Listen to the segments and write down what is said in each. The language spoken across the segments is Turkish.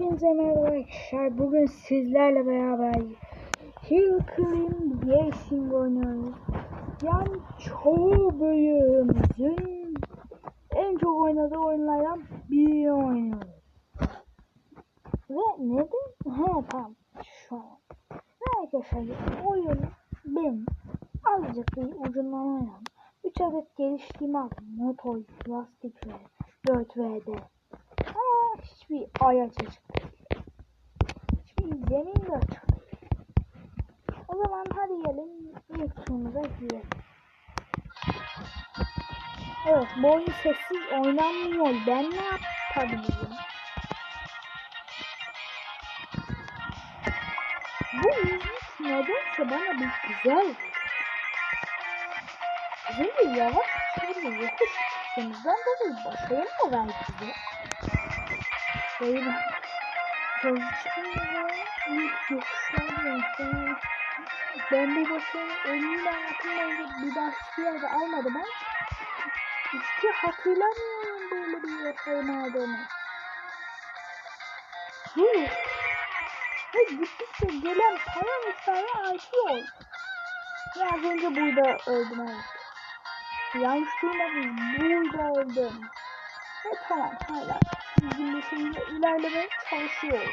Hepinize merhaba arkadaşlar. Bugün sizlerle beraber Hill Climb Racing oynuyoruz. Yani çoğu bölümümüzün en çok oynadığı oyunlardan birini oynuyoruz. Ve neden? He tamam. Şu an. Ve arkadaşlar oyun benim azıcık bir ucundan oynadım. 3 adet geliştirme aldım. Motor, lastik ve 4V'de. Aa, hiçbir açık değil. Hiçbir zemin değil. O zaman hadi gelin ilk turumuza girelim. Evet bu oyun sessiz oynanmıyor. Ben ne yapabilirim? Bu müzik nedense bana bir güzel. Şimdi yavaş bir yokuş çıktığımızdan dolayı başarı mı verdi hızlı çıkınca ilk yokuşlar. Ben bu başarı ömrüm hayatımda bir başka yerde almadım ama hiç hatırlamıyorum böyle bir başarım aldığımı. Huh. Ve gittikçe gelen para miktarı artıyor. Ve az önce burada öldüm evet. Yanlış duymadım. Burada öldüm. Ve tamam hala şekilde ilerlemeye çalışıyorum.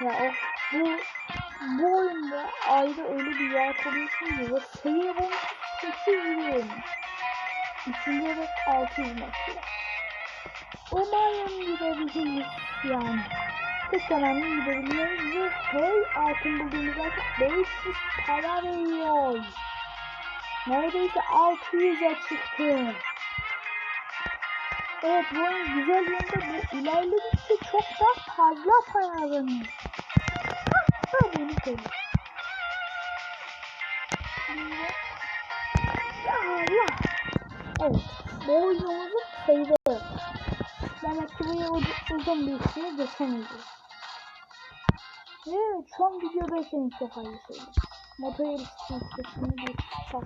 Ya of bu bu oyunda ayrı öyle bir yer koyuyorsunuz ve seviye bonusu 800 Üçüncü hedef 600 metre. Umarım gidebiliriz yani. Tek temenni gidebiliyoruz ve hey altın bulduğumuz artık 500 para veriyor. Neredeyse 600'e çıktı. Evet bu oyun güzel yönde bu ilerledikçe çok daha fazla para kazanıyor. Ha bunu söyle. Ya Allah. Evet bu oyunumuzu sayıda Demek ki buraya uzun bir şey geçemeyeceğiz. Evet an videoda senin çok aynı şeyler. Motor yarışçı sesini bir bak.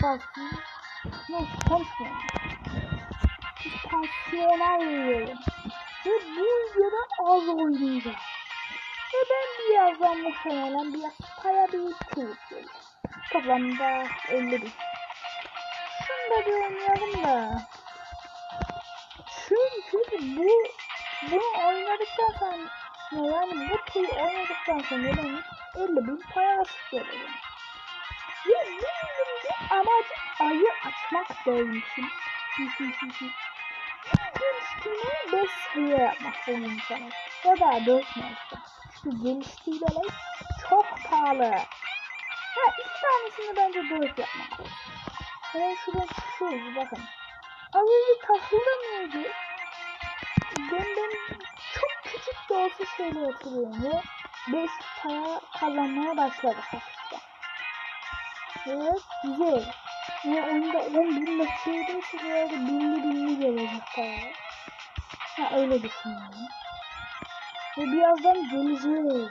Kalsın. Neyse konuşmayalım. Veriyorum. Ve bu videoda az oynayacağım. Ve ben birazdan muhtemelen biraz para biriktireceğim. Toplamda 50 bin. Şunu da bir oynayalım da. Çünkü bu bunu oynadıktan sonra yani bu turu oynadıktan sonra benim 50 bin para istiyorum. Ve bir amacı ayı açmak değilmişim. Geliştirmeyi 5 seviye yapmak oyun sana. Ya da 4 neyse. Çünkü geliştirmeler çok pahalı. Ha iki tanesini bence 4 yapmak lazım. Hemen şuradan çıkıyoruz bakın. Az önce takılamıyordu. Ben, ben çok küçük de olsa şöyle hatırlıyorum ve 5 para kazanmaya başladık hafiften. Evet güzel. Ve oyunda 10 bin metreydi herhalde binli binli gelecek para. Ha öyle düşünüyorum. Ve birazdan yanıyor.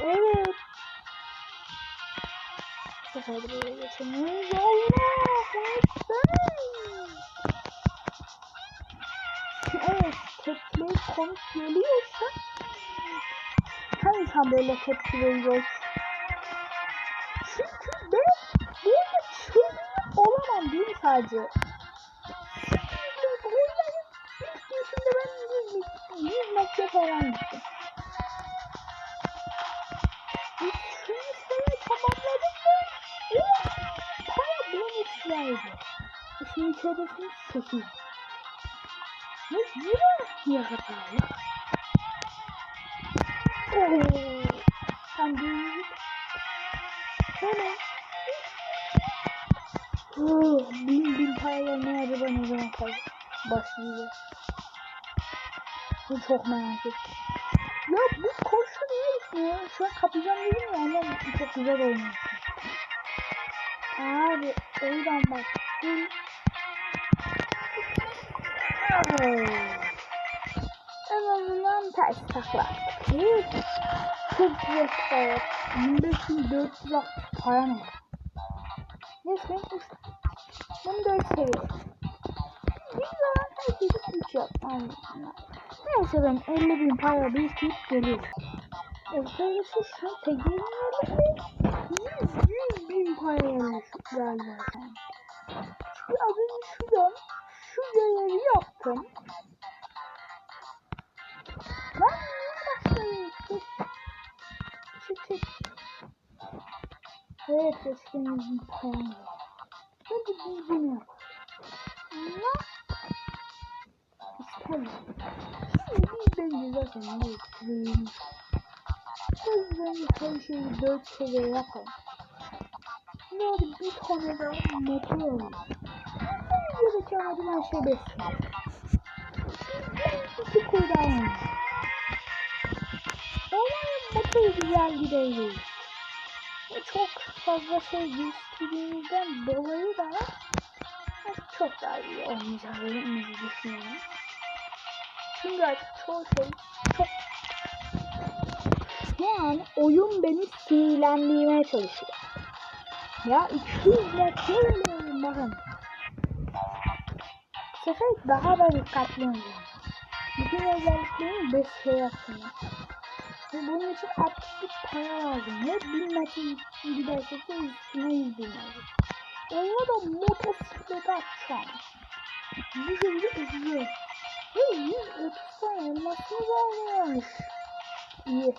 Evet. Bu de böyle geçemeyiz. Allah. Evet, tepkileri komik geliyorsa her insan böyle tepki veriyor. Sadece? Şimdi oyunların ilk girişinde ben 100, 100 metre falan gittim. Üçüncü sene tamamladım ve o para bonus verdi. Şimdi hedefim 8. Ve yine yakalayalım. Ooo. Sen büyük. Hemen. Oh, bin bin para gelmeye acaba ne zaman başlayacak? Bu çok merak ettim. Ya bu koşu niye gitmiyor? Şu an kapayacağım dedim ya ama çok güzel oynuyorsun. Abi oradan bak. Dur. En azından ters takla. Çok güzel evet. 15.460 para ne? Resmen uç. Bunu dört seviye. Bir zaman herkese üç yapmam. Neyse ben 50 bin para biriktirip geliyorum. Arkadaşlar şu tegenin yerine 100 bin para gelmiş galiba. Çünkü az önce şuradan şu görevi yaptım. Niye başlayın? Çık çık. Evet eskimizin paramı. O yüzden her şeyi dört seviye yapalım. Böyle bir motor alalım. Bu videodaki amacım her şey besliyor. İki kuyruğum. Umarım motor güzel. Ve çok fazla şey gösterdiğimizden dolayı da çok daha iyi olmayacağını düşünüyorum. Çünkü artık çoğu şey çok an oyun beni sinirlendirmeye çalışıyor. Ya 200 metre ölüyorum bakın. Sefer daha da dikkatli olacağım. Bütün özelliklerimi 5 şey yaptım. Ve bunun için 61 para lazım. Ve 1000 metre gidersek de üstüne 100 bin lazım. Onunla da motosiklet atacağım. Bu şekilde uzuyor. Ve 130 tane elmasımız olmuş. İyi.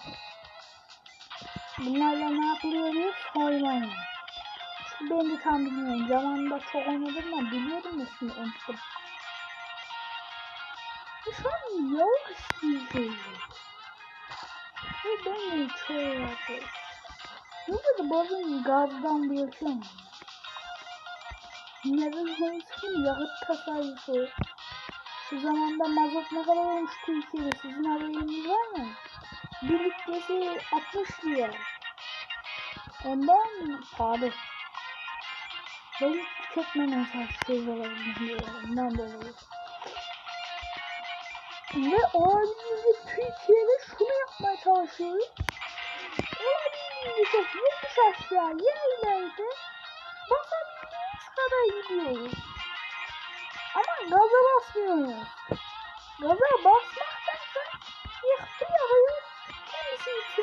Bunlarla ne yapılıyor diye sormayın. Çünkü ben de tam bilmiyorum. Zamanında çok oynadım ama biliyordum da şimdi unuttum. Şu an yok istiyor. Ve ben de çoğu yapıyorum. Burada da bazen gazdan bir yaşıyorum. Neden olsun yakıt tasarrufu. Şu zamanda mazot ne kadar olmuş Türkiye'de sizin haberiniz var mı? Bir litresi 60 lira. Ondan pahalı. Ben tüketmem esas şeyler Ondan dolayı. Ve olabildiğince Türkiye'de şunu yapmaya çalışıyoruz. Olabildiğince çok yokuş aşağı yerlerde basabildiğimiz kadar gidiyoruz. Ama gaza basmıyoruz. Gaza basmaktansa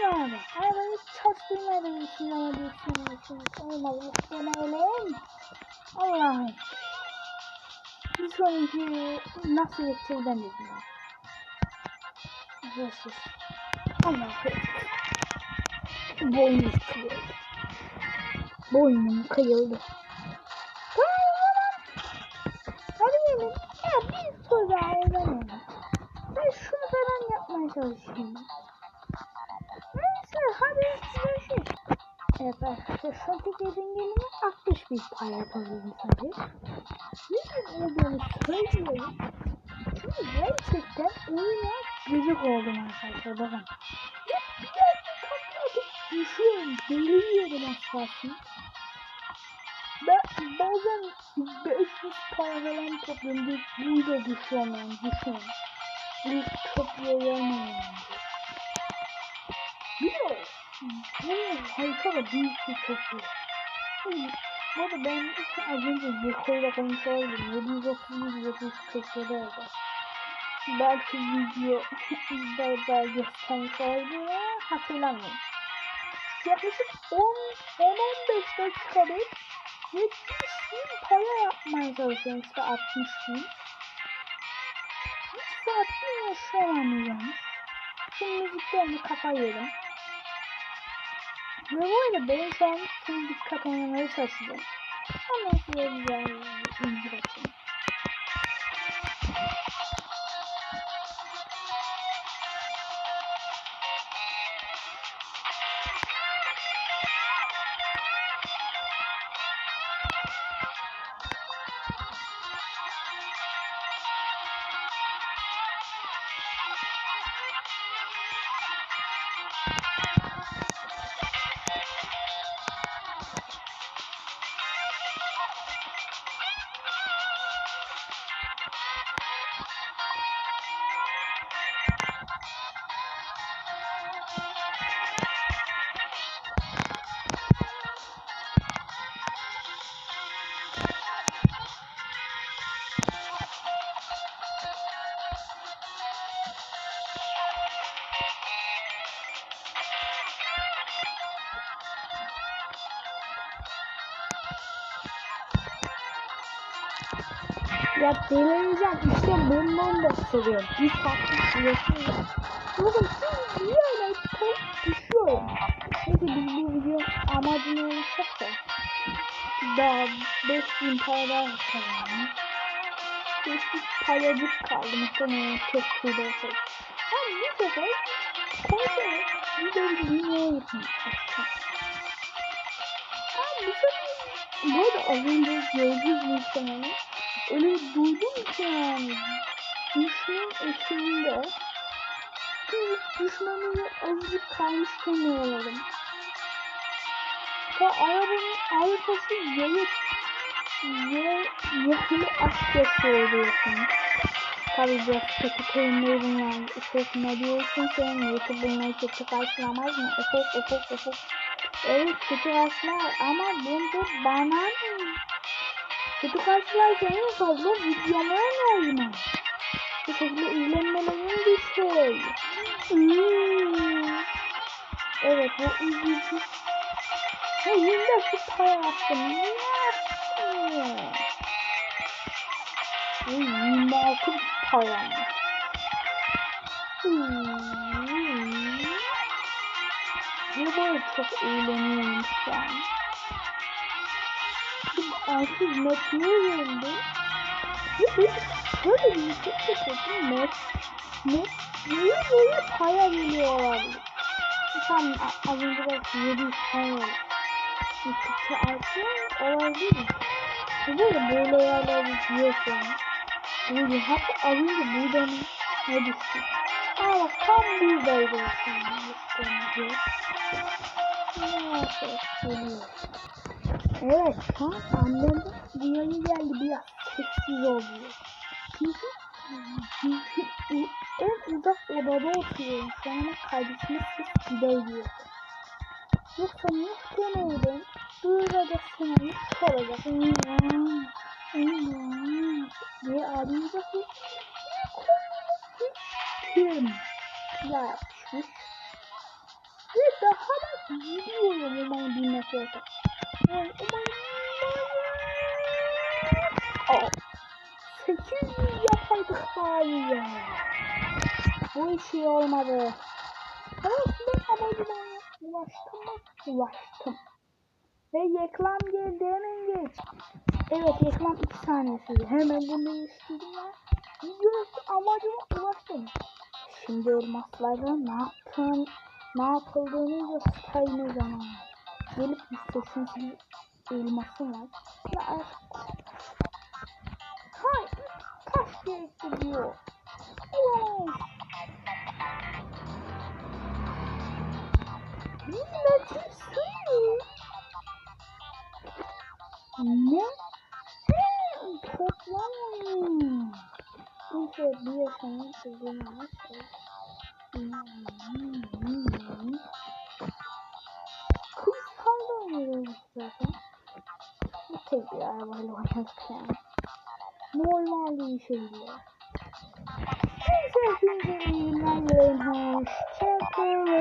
Abi. Arabayı çalıştırmadığı için ama diyorsun için. Olmaz muhtemelen. Allah'ım. Bir sonraki nasıl geçeceğiz ben de bilmiyorum. Arkadaşlar. Allah'ım. Boynum kırıldı. Boynum kıyıldı. Hadi gelin. Ya bir tur daha. Ben şunu falan yapmaya çalışayım. Hadi görüşürüz. Evet arkadaşlar tek edin gelimi 60 bin para yapabilirim tabii. Neden olduğunu söylüyorum. Çünkü gerçekten oyuna gıcık oldum arkadaşlar bakın. Düşüyorum. Deliriyorum aslında. Ben bazen 500 para falan topluyorum. Bir burada düşüyorum yani düşüyorum. Bir kapıya gelmiyorum. Bir de bu harita da büyük bir kapı. Bu arada ben az önce yukarıda konuşalım. 730 740 oldu. Belki video göstermiş olabilir ama hatırlamıyorum. Yaklaşık 10-15 dakikadır 70 bin para yapmaya çalışıyorum işte 60 bin. Hiç saatte yaşayamıyorum. Şimdi müziklerini kafa. Ve bu arada benim şu an tüm dikkat oynamaya çalışacağım. Ondan sonra güzel Ya delireceğim. İşte bundan bahsediyorum. Bir farklı var. Oğlum siz niye öyle çok düşüyorum? Neyse biz bu video amacını olursak da daha 5000 para daha kazandım. 500 paracık kaldı. Muhtemelen tek kuyruğu olsaydı. Ama bu sefer konuşarak videoyu dünyaya gitmek istiyorum. Ama bu sefer bu arada az önce gördüğünüz muhtemelen öyle duydum ki düşman eşiğinde bir düşmanımı azıcık kalmışken yaralarım. Ve arabanın arkası yayıp ve yakılı aşk yaşıyor diyorsun. Tabi biraz kötü terimleri bunlar. Ufuk ne diyorsun sen? YouTube bunları kötü karşılamaz mı? Ufuk ufuk ufuk. Evet kötü karşılar ama bunda bana? Kötü karşılarsa en fazla videoma önerme. Bu şekilde izlenmelerin düşüyor. Hmm. Evet bu üzücü. Ha yine şu para attım. Bu 26 para. Hmm. Bu böyle çok eğleniyorum şu an. Şimdi artık metniye geldi. Ve bir şöyle bir şey yapıyordum. Met, met, böyle böyle para geliyorlar. Tam az önce bak 700 para oldu. Gittikçe artıyor. Olabilir mi? Böyle böyle yerler diyorsun. Böyle hatta az önce buradan ne düştü? Aa bak tam buradaydı. Neyse geliyor. Evet an annem dünyaya geldi biraz sessiz oluyor. Çünkü çünkü en uzak odada oturuyorum. Şu an kardeşime ses gideriyor. Yoksa muhtemelen duyuracaksın onu soracak. Hmm, diye arayacak ve kim ya. Ve daha da gidiyorum umarım bilmek olacak. Umarım Aa, 800 yapaydık bari ya. Bu işi olmadı. Ben amacıma ulaştım mı? Ulaştım. Ve reklam geldi hemen geç. Evet reklam 2 saniye sürdü. Hemen bunu değiştirdim ya. Videonun amacıma ulaştım. Şimdi elmaslarla ne yaptın, ne yapıldığını gösterme zamanı. Gelip istasyonun elması var. Ya Hayır, taş gerekti diyor. Olamaz. Milletin suyu. Ne? Toplamayın. Neyse bir yaşamın sözünü nasıl? Zaten. Tek bir arabayla oynadık yani. Normal bir şeyler. Neyse hepinize iyi günler. Hoşçakalın.